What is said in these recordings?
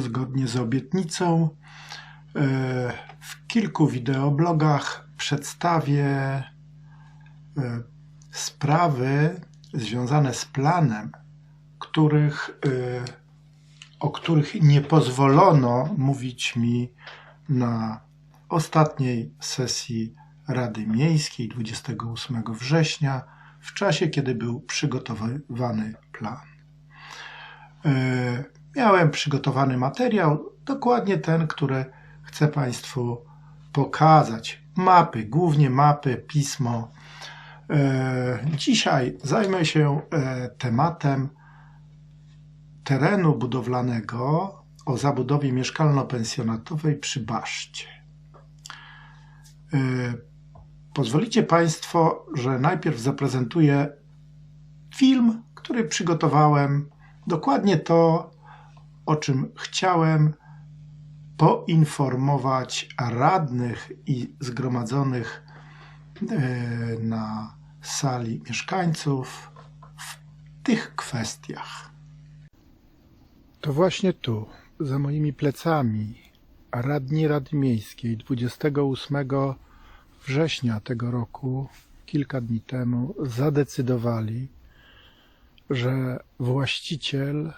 zgodnie z obietnicą, e, w kilku wideoblogach przedstawię e, sprawy związane z planem, których, e, o których nie pozwolono mówić mi na ostatniej sesji Rady Miejskiej 28 września, w czasie kiedy był przygotowywany plan. Miałem przygotowany materiał, dokładnie ten, który chcę Państwu pokazać. Mapy, głównie mapy, pismo. E, Dzisiaj zajmę się e, tematem terenu budowlanego o zabudowie mieszkalno-pensjonatowej przy Baszcie. E, Pozwolicie Państwo, że najpierw zaprezentuję film, który przygotowałem. Dokładnie to, o czym chciałem poinformować radnych i zgromadzonych e, na sali mieszkańców w tych kwestiach. To właśnie tu, za moimi plecami, radni Rady Miejskiej 28 września tego roku, kilka dni temu, zadecydowali, że właściciel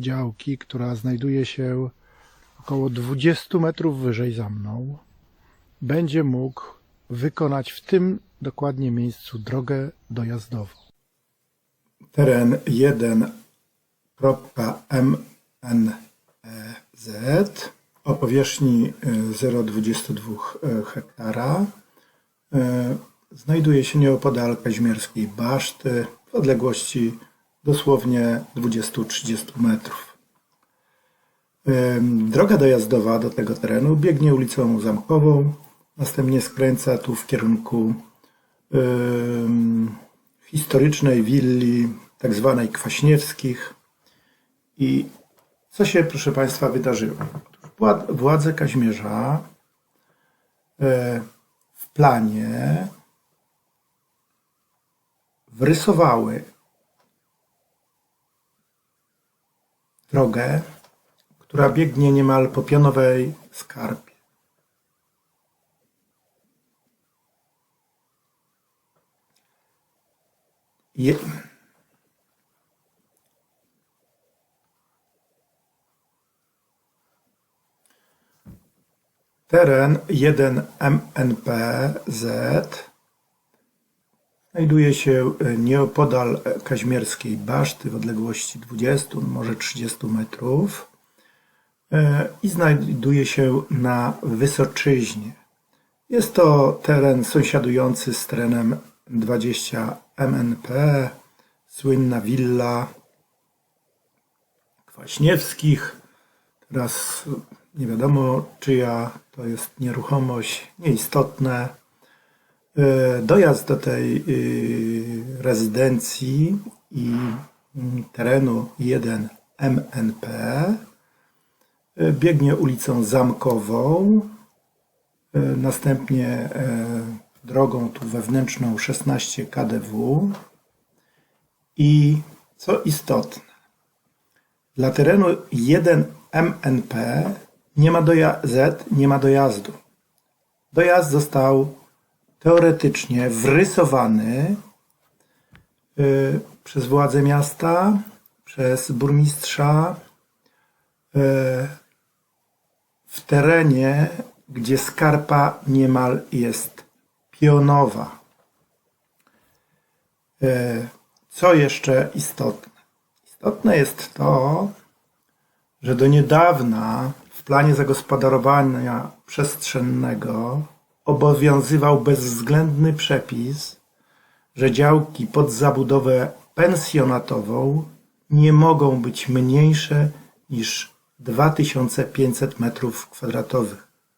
działki, która znajduje się około 20 metrów wyżej za mną, będzie mógł wykonać w tym dokładnie miejscu drogę dojazdową. Teren 1.mnez o powierzchni e, 0,22 hektara e, znajduje się nieopodal Kaźmierskiej Baszty w odległości dosłownie 20-30 metrów. Droga dojazdowa do tego terenu biegnie ulicą Zamkową, następnie skręca tu w kierunku em, historycznej willi, tak zwanej Kwaśniewskich. I co się, proszę Państwa, wydarzyło? Władze Kaźmierza e, w planie wrysowały drogę, która biegnie niemal po pionowej skarpie. Je... Teren 1MNPZ Znajduje się e, nieopodal e, Kaźmierskiej Baszty w odległości 20, może 30 metrów e, i znajduje się na Wysoczyźnie. Jest to teren sąsiadujący z terenem 20 MNP, słynna willa Kwaśniewskich. Teraz nie wiadomo, czyja to jest nieruchomość, nieistotne. E, Dojazd do tej y, rezydencji i mm, terenu 1 MNP e, biegnie ulicą Zamkową, e, następnie drogą tu wewnętrzną 16 KDW i co istotne, dla terenu 1 MNP nie ma doja- nie ma dojazdu. Dojazd został teoretycznie wrysowany y, przez władze miasta, przez burmistrza y, w terenie, gdzie skarpa niemal jest pionowa. Y, Co jeszcze istotne? Istotne jest to, że do niedawna w planie zagospodarowania przestrzennego obowiązywał bezwzględny przepis, że działki pod zabudowę pensjonatową nie mogą być mniejsze niż 2500 m2,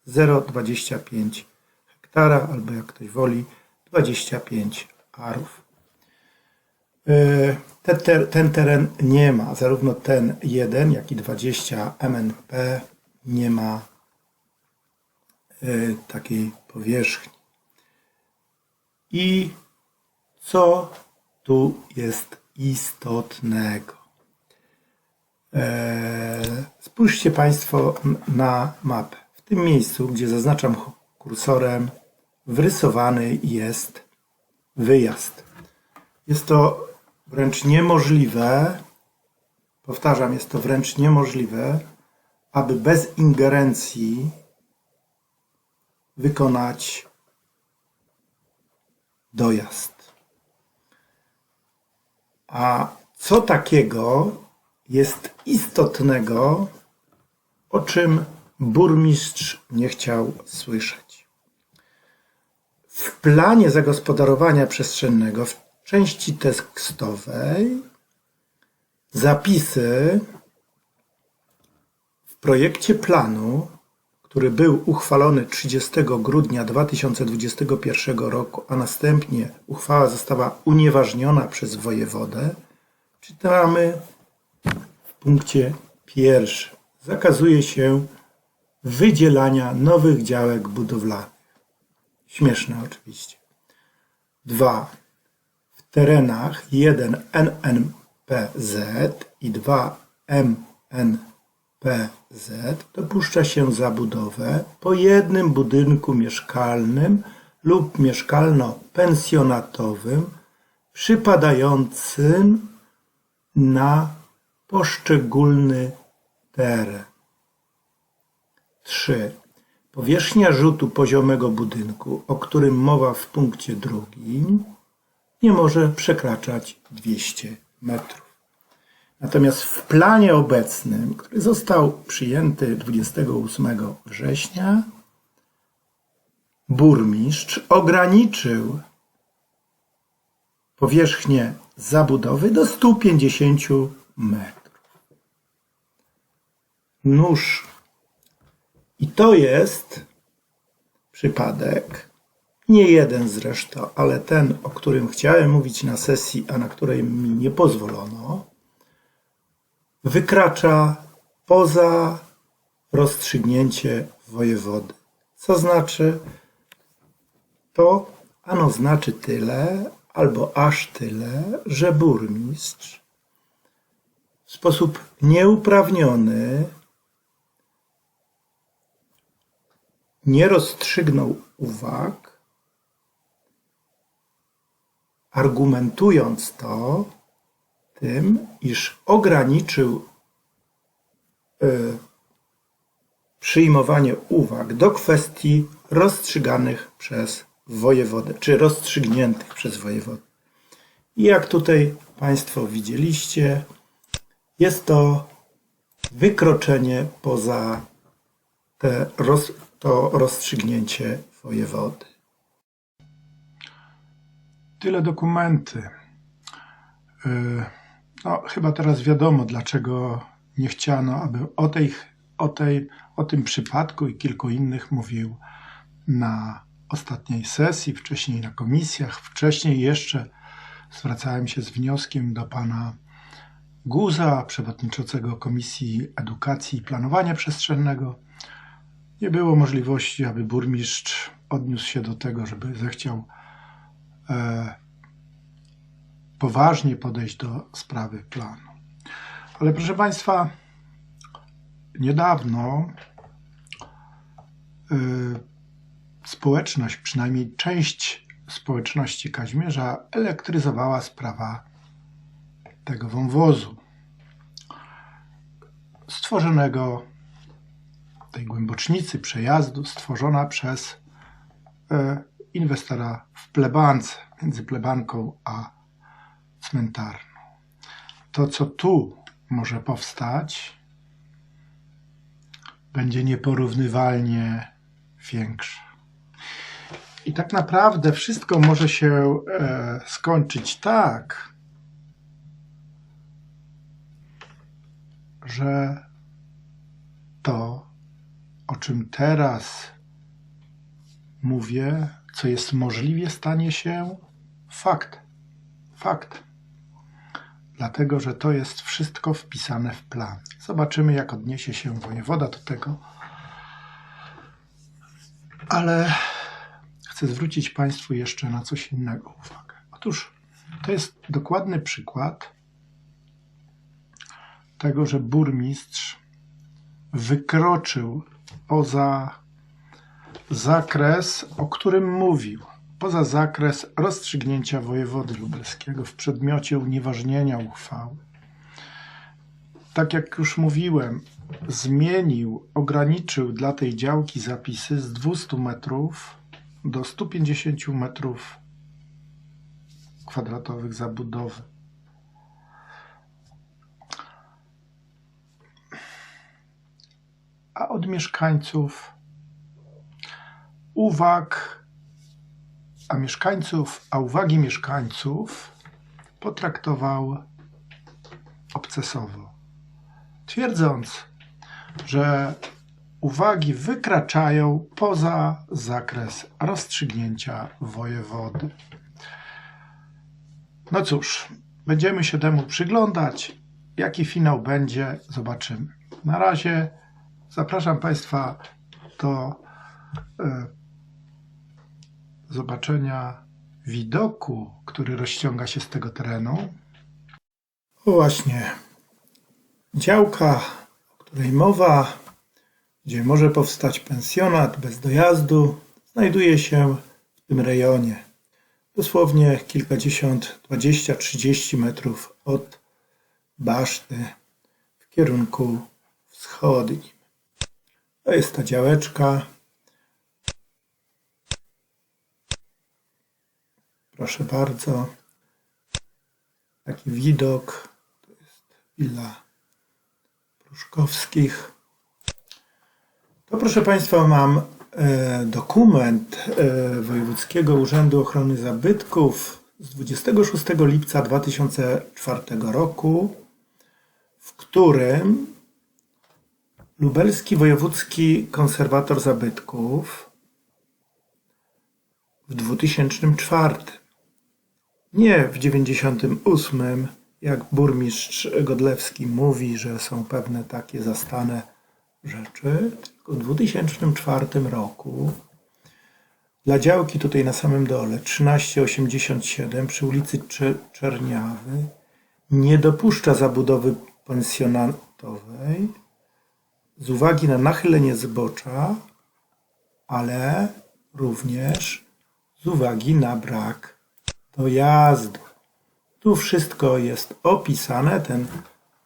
0,25 hektara, albo jak ktoś woli, 25 arów. E, Te, te, ten teren nie ma, zarówno ten 1, jak i 20 MNP nie ma e, takiej powierzchni. I co tu jest istotnego? E, Spójrzcie Państwo na mapę. W tym miejscu, gdzie zaznaczam kursorem, wrysowany jest wyjazd. Jest to wręcz niemożliwe, powtarzam, jest to wręcz niemożliwe, aby bez ingerencji wykonać dojazd. A co takiego jest istotnego, o czym burmistrz nie chciał słyszeć? W planie zagospodarowania przestrzennego w części tekstowej zapisy w projekcie planu, który był uchwalony 30 grudnia 2021 roku, a następnie uchwała została unieważniona przez wojewodę, czytamy w punkcie pierwszym. Zakazuje się wydzielania nowych działek budowlanych. Śmieszne oczywiście. 2. W terenach 1 NNPZ i 2 MNPZ dopuszcza się zabudowę po jednym budynku mieszkalnym lub mieszkalno-pensjonatowym przypadającym na poszczególny teren. 3. Powierzchnia rzutu poziomego budynku, o którym mowa w punkcie drugim, nie może przekraczać 200 metrów. Natomiast w planie obecnym, który został przyjęty 28 września, burmistrz ograniczył powierzchnię zabudowy do 150 metrów. Nóż i to jest przypadek, nie jeden zresztą, ale ten, o którym chciałem mówić na sesji, a na której mi nie pozwolono, wykracza poza rozstrzygnięcie wojewody. Co znaczy? To ano znaczy tyle, albo aż tyle, że burmistrz w sposób nieuprawniony nie rozstrzygnął uwag, argumentując to tym, iż ograniczył y, przyjmowanie uwag do kwestii rozstrzyganych przez wojewodę, czy rozstrzygniętych przez wojewodę. I jak tutaj Państwo widzieliście, jest to wykroczenie poza te roz, to rozstrzygnięcie wojewody. Tyle dokumenty. Yy, No, chyba teraz wiadomo, dlaczego nie chciano, aby o, tej, o, tej, o tym przypadku i kilku innych mówił na ostatniej sesji, wcześniej na komisjach, wcześniej jeszcze zwracałem się z wnioskiem do pana Guza, przewodniczącego Komisji Edukacji i Planowania Przestrzennego. Nie było możliwości, aby burmistrz odniósł się do tego, żeby zechciał e, poważnie podejść do sprawy planu. Ale proszę Państwa, niedawno y, społeczność, przynajmniej część społeczności Kaźmierza elektryzowała sprawa tego wąwozu stworzonego tej głębocznicy przejazdu stworzona przez e, inwestora w plebance, między plebanką a cmentarną. To, co tu może powstać, będzie nieporównywalnie większe. I tak naprawdę wszystko może się e, skończyć tak, że to, o czym teraz mówię, co jest możliwie, stanie się fakt. Fakt. Dlatego, że to jest wszystko wpisane w plan. Zobaczymy, jak odniesie się wojewoda do tego. Ale chcę zwrócić Państwu jeszcze na coś innego uwagę. Otóż to jest dokładny przykład tego, że burmistrz wykroczył poza zakres, o którym mówił, poza zakres rozstrzygnięcia wojewody lubelskiego w przedmiocie unieważnienia uchwały. Tak jak już mówiłem, zmienił, ograniczył dla tej działki zapisy z 200 metrów do 150 metrów kwadratowych zabudowy. A od mieszkańców uwag, a mieszkańców, a uwagi mieszkańców potraktował obcesowo, twierdząc, że uwagi wykraczają poza zakres rozstrzygnięcia wojewody. No cóż, będziemy się temu przyglądać. Jaki finał będzie, zobaczymy. Na razie zapraszam Państwa do e, zobaczenia widoku, który rozciąga się z tego terenu. Właśnie, działka, o której mowa, gdzie może powstać pensjonat bez dojazdu, znajduje się w tym rejonie. Dosłownie kilkadziesiąt, dwadzieścia, trzydzieści metrów od baszty w kierunku wschodnim. To jest ta działeczka. Proszę bardzo. Taki widok. To jest willa Pruszkowskich. To proszę Państwa mam e, dokument e, Wojewódzkiego Urzędu Ochrony Zabytków z 26 lipca 2004 roku, w którym Lubelski Wojewódzki Konserwator Zabytków w 2004, nie w 98, jak burmistrz Godlewski mówi, że są pewne takie zastane rzeczy, tylko w 2004 roku. Dla działki tutaj na samym dole 1387 przy ulicy Cze- Czerniawy nie dopuszcza zabudowy pensjonatowej z uwagi na nachylenie zbocza, ale również z uwagi na brak dojazdu. Tu wszystko jest opisane. Ten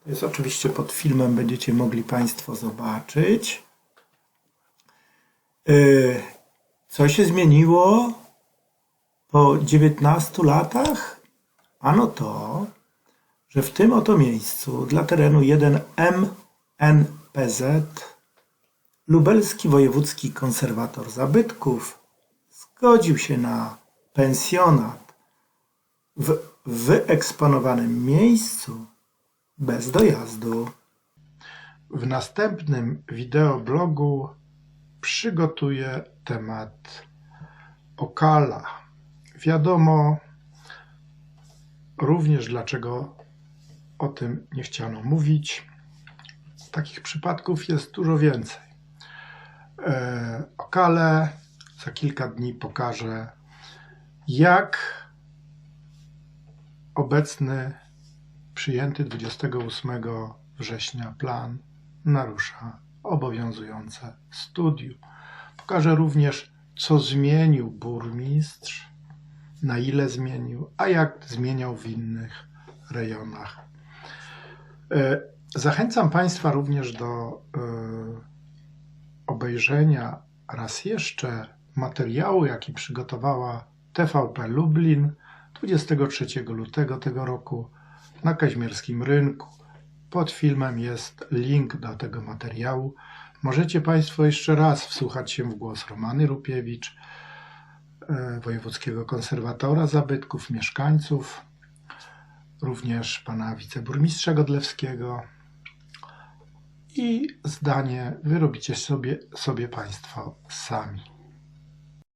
jest oczywiście pod filmem, będziecie mogli Państwo zobaczyć. Yy, Co się zmieniło po 19 latach? Ano to, że w tym oto miejscu dla terenu 1MNPZ Lubelski Wojewódzki Konserwator Zabytków zgodził się na pensjonat w wyeksponowanym miejscu bez dojazdu. W następnym wideoblogu przygotuję temat Okala. Wiadomo również dlaczego o tym nie chciano mówić. Takich przypadków jest dużo więcej. E, Okale za kilka dni pokażę, jak obecny przyjęty 28 września plan narusza obowiązujące studium. Pokażę również, co zmienił burmistrz, na ile zmienił, a jak zmieniał w innych rejonach. E, Zachęcam Państwa również do e, obejrzenia raz jeszcze materiału, jaki przygotowała TVP Lublin 23 lutego tego roku na Kaźmierskim Rynku. Pod filmem jest link do tego materiału. Możecie Państwo jeszcze raz wsłuchać się w głos Romany Rupiewicz, e, wojewódzkiego konserwatora zabytków, mieszkańców, również pana wiceburmistrza Godlewskiego i zdanie wyrobicie sobie, sobie Państwo sami.